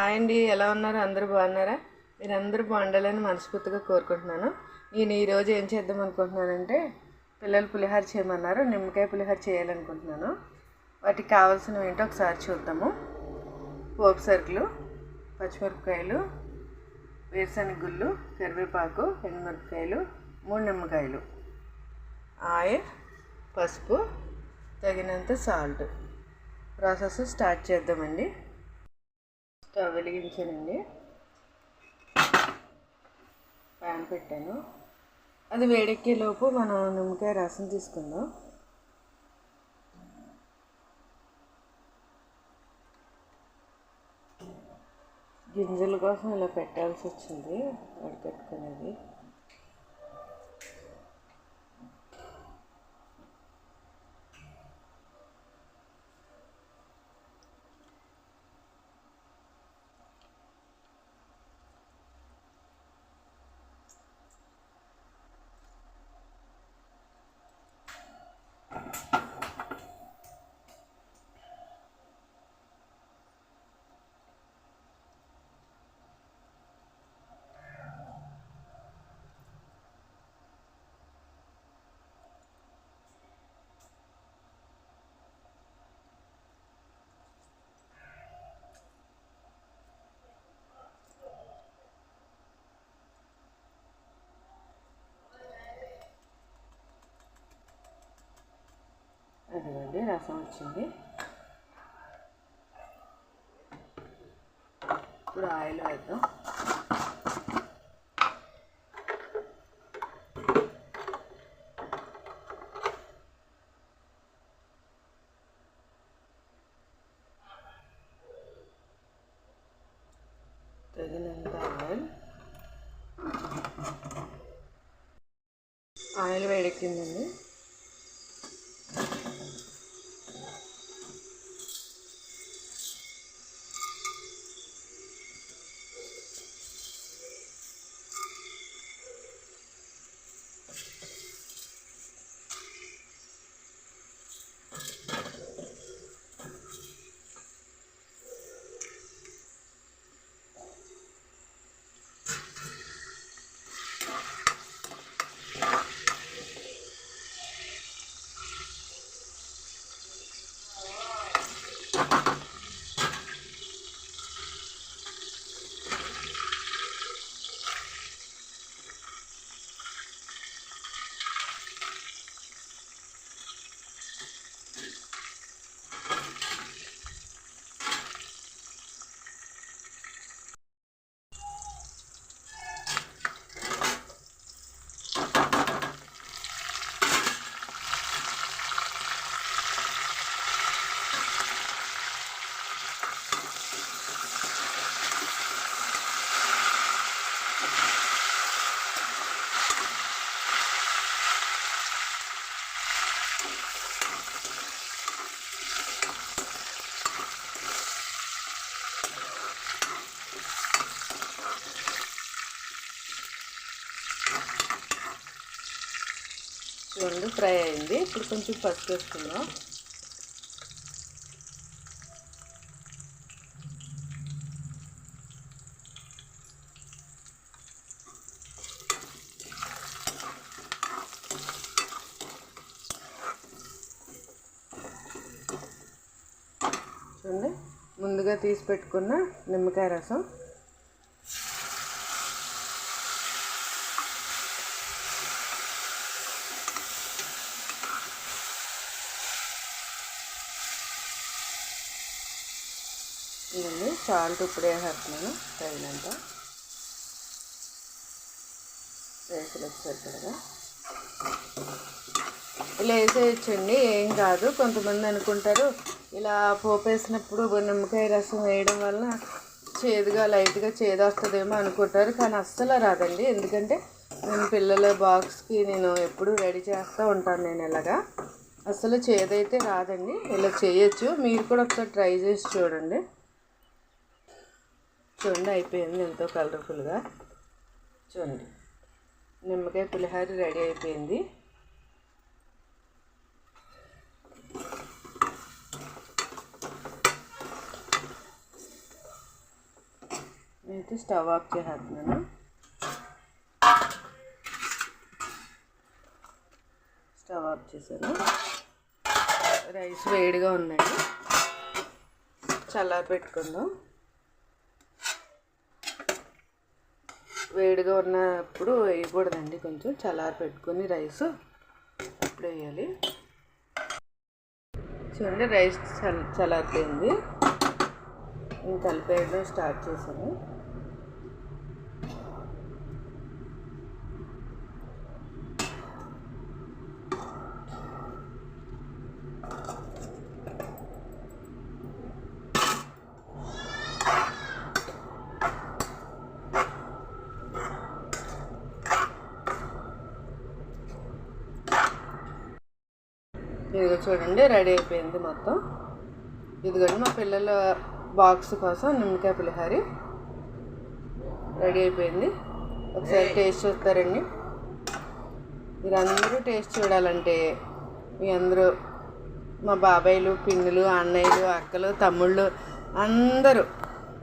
Hi అండి ఎలా ఉన్నారు? అందరూ బాగున్నారా? మీరు అందరూ బాగుండాలని మనస్ఫూర్తిగా కోరుకుంటున్నాను. నేను ఈరోజు ఏం చేద్దాం అనుకుంటున్నానంటే పిల్లలు పులిహోర చేయమన్నారు నిమ్మకాయ పులిహోర చేయాలనుకుంటున్నాను. వాటికి కావాల్సినవి ఏంటో ఒకసారి చూద్దాము. పోపు సరుకులు పచ్చిమిరపకాయలు వేరుశనగ గుళ్ళు కరివేపాకు ఎండుమిరపకాయలు మూడు నిమ్మకాయలు ఆయిల్ పసుపు తగినంత సాల్ట్. ప్రాసెస్ స్టార్ట్ చేద్దామండి. స్టవ్ వెలిగించానండి. ప్యాన్ పెట్టాను. అది వేడెక్కేలోపు మనం నిమ్మకాయ రసం తీసుకుందాం. గింజల కోసం ఇలా పెట్టాల్సి వచ్చింది. వడకట్టుకునేది అదిగోండి రసం వచ్చింది. ఇప్పుడు ఆయిల్ వేద్దాం. తగినంత ఆయిల్. ఆయిల్ వేడెక్కిందండి. చూడండి ఫ్రై అయింది. ఇప్పుడు కొంచెం పసుపు వేసుకుందాం చూడండి. ముందుగా తీసి పెట్టుకున్న నిమ్మకాయ రసం. ఇవన్నీ సాల్ట్ ఇప్పుడే వేసేస్తున్నాను తగినంత. రేసులు వచ్చేసరికగా ఇలా వేసేయచ్చండి ఏం కాదు. కొంతమంది అనుకుంటారు ఇలా పోపు వేసినప్పుడు నిమ్మకాయ రసం వేయడం వల్ల చేదుగా లైట్గా చేదు వస్తుందేమో అనుకుంటారు. కానీ అస్సలు రాదండి. ఎందుకంటే నేను పిల్లల బాక్స్కి నేను ఎప్పుడు రెడీ చేస్తూ ఉంటాను నేను ఇలాగా అసలు చేదైతే రాదండి. ఇలా చేయొచ్చు. మీరు కూడా ఒకసారి ట్రై చేసి చూడండి. చూడండి అయిపోయింది ఎంతో కలర్ఫుల్గా. చూడండి. నిమ్మకాయ పులిహోర రెడీ అయిపోయింది. అయితే స్టవ్ ఆఫ్ చేస్తున్నాను స్టవ్ ఆఫ్ చేశాను. రైస్ వేడిగా ఉందండి. చల్లారి పెట్టుకుందాం. వేడిగా ఉన్నప్పుడు వేయకూడదండి కొంచెం. చల్లారి పెట్టుకొని రైస్ అప్పుడు వేయాలి. చూడండి రైస్ చల్ చల్లారిపోయింది. నేను కలిపేయడం స్టార్ట్ చేశాను. ఇదిగో చూడండి రెడీ అయిపోయింది మొత్తం. ఇదిగోండి మా పిల్లల బాక్స్ కోసం నిమ్మకాయ పులిహారి రెడీ అయిపోయింది. ఒకసారి టేస్ట్ చూస్తారండి. మీరందరూ టేస్ట్ చూడాలంటే మీ అందరూ మా బాబాయ్లు పిన్నులు అన్నయ్యలు అక్కలు తమ్ముళ్ళు అందరూ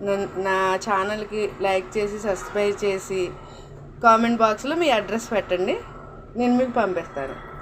నన్- నా ఛానల్కి లైక్ చేసి సబ్స్క్రైబ్ చేసి కామెంట్ బాక్స్లో మీ అడ్రస్ పెట్టండి. నేను మీకు పంపిస్తాను.